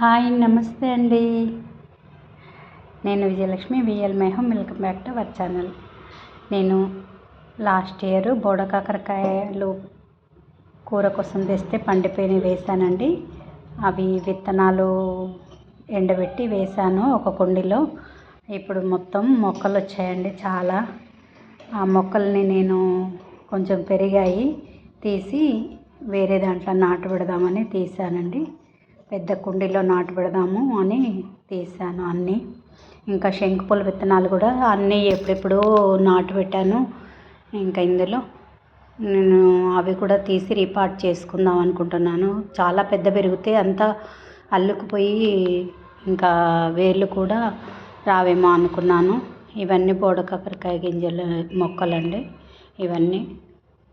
Hi నమస్తే అండి. నేను Vijayalakshmi V L welcome back to our channel. నేను లాస్ట్ ఇయర్ బోడ కాకరకాయలు కూర కోసం తెస్తే పండిపోయి వేసానండి. అవి విత్తనాలు ఎండబెట్టి వేసాను ఒక కుండీలో. ఇప్పుడు మొత్తం మొక్కలు వచ్చాయండి చాలా. ఆ మొక్కల్ని నేను కొంచెం పెరిగాయి తీసి వేరే దాంట్లో నాటు పెడదామని తీసానండి. పెద్ద కుండీలో నాటు పెడదాము అని తీసాను అన్నీ. ఇంకా శంకుపూల విత్తనాలు కూడా అన్నీ ఎప్పుడెప్పుడో నాటు పెట్టాను. ఇంకా ఇందులో నేను అవి కూడా తీసి రీపార్ట్ చేసుకుందాం అనుకుంటున్నాను. చాలా పెద్ద పెరిగితే అంతా అల్లుకుపోయి ఇంకా వేర్లు కూడా రావేమో అనుకున్నాను. ఇవన్నీ బోడ కాకరకాయ గింజల మొక్కలండి. ఇవన్నీ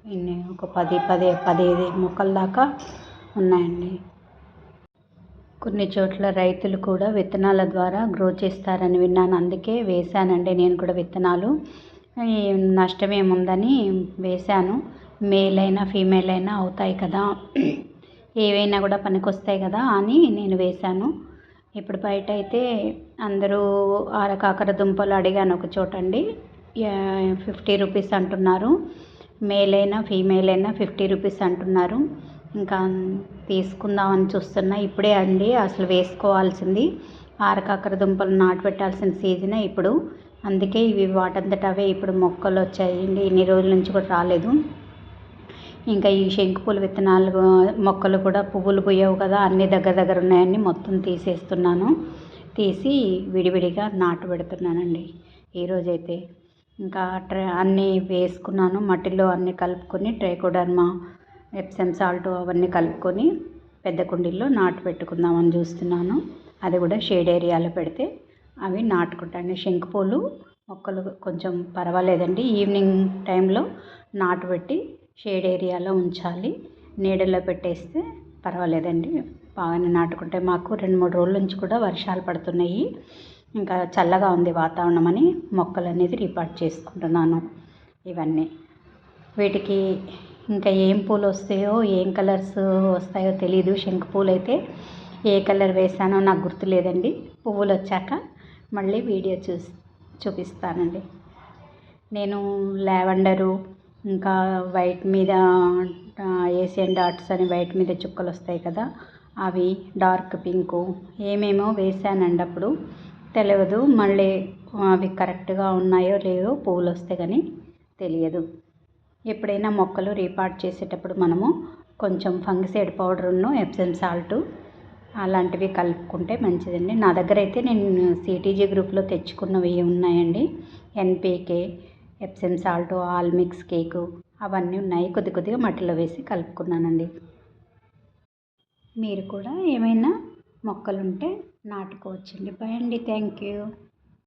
ఇన్ని ఒక పది పది పదిహేను మొక్కల దాకా ఉన్నాయండి. కొన్ని చోట్ల రైతులు కూడా విత్తనాల ద్వారా గ్రో చేస్తారని విన్నాను. అందుకే వేశానండి. నేను కూడా విత్తనాలు. నష్టం ఏముందని వేశాను. మేల్ అయినా ఫీమేల్ అయినా అవుతాయి కదా. ఏవైనా కూడా పనికొస్తాయి కదా అని నేను వేశాను. ఇప్పుడు బయట అయితే అందరూ ఆరకాకర దుంపలు అడిగాను ఒక చోట అండి. ఫిఫ్టీ రూపీస్ అంటున్నారు. మేల్ అయినా ఫీమేల్ అయినా ఫిఫ్టీ రూపీస్ అంటున్నారు. ఇంకా తీసుకుందామని చూస్తున్నా. ఇప్పుడే అండి అసలు వేసుకోవాల్సింది. ఆరకాకర దుంపలు నాటు పెట్టాల్సిన సీజనే ఇప్పుడు. అందుకే ఇవి వాటంతట అవే ఇప్పుడు మొక్కలు వచ్చాయండి. ఇన్ని రోజుల నుంచి కూడా రాలేదు. ఇంకా ఈ శంకుపూల విత్తనాలు మొక్కలు కూడా పువ్వులు పోయావు కదా అన్ని దగ్గర దగ్గర ఉన్నాయని మొత్తం తీసేస్తున్నాను. తీసి విడివిడిగా నాటు పెడుతున్నానండి. ఈరోజైతే ఇంకా ట్రై అన్నీ వేసుకున్నాను. మట్టిలో అన్నీ కలుపుకొని ట్రైకోడర్మా ఎప్సమ్ సాల్ట్ అవన్నీ కలుపుకొని పెద్ద కుండీల్లో నాటు పెట్టుకుందామని చూస్తున్నాను. అది కూడా షేడ్ ఏరియాలో పెడితే అవి నాటుకుంటాను శంకుపూలు మొక్కలు కొంచెం పర్వాలేదండి. ఈవినింగ్ టైంలో నాటు పెట్టి షేడ్ ఏరియాలో ఉంచాలి. నీడలో పెట్టేస్తే పర్వాలేదండి. బాగానే నాటుకుంటే మాకు రెండు మూడు రోజుల నుంచి కూడా వర్షాలు పడుతున్నాయి. ఇంకా చల్లగా ఉంది వాతావరణం అని మొక్కలు అనేది రిపార్ట్ చేసుకుంటున్నాను. ఇవన్నీ. వీటికి ఇంకా ఏం పూలు వస్తాయో ఏం కలర్స్ వస్తాయో తెలీదు. శంకు పూలు అయితే ఏ కలర్ వేసానో నాకు గుర్తులేదండి. పువ్వులు వచ్చాక మళ్ళీ వీడియో చూసి చూపిస్తానండి. నేను లావెండరు ఇంకా వైట్ మీద ఏషియన్ డాట్స్ అని వైట్ మీద చుక్కలు వస్తాయి కదా అవి డార్క్ పింకు. ఏమేమో వేసానండి అప్పుడు. తెలియదు మళ్ళీ అవి కరెక్ట్గా ఉన్నాయో లేవో పువ్వులు వస్తే కానీ తెలియదు. ఎప్పుడైనా మొక్కలు రీపార్ట్ చేసేటప్పుడు మనము కొంచెం ఫంగిసైడ్ పౌడర్ను ఎప్సమ్ సాల్ట్ అలాంటివి కలుపుకుంటే మంచిదండి. నా దగ్గర అయితే నేను సిటీజీ గ్రూప్లో తెచ్చుకున్నవి ఉన్నాయండి? NPK Epsom salt all mix cake అవన్నీ ఉన్నాయి. కొద్ది కొద్దిగా మట్టిలో వేసి కలుపుకున్నానండి. మీరు కూడా ఏమైనా మొక్కలుంటే నాటుకోవచ్చండి. బాయ్ అండి. Thank you.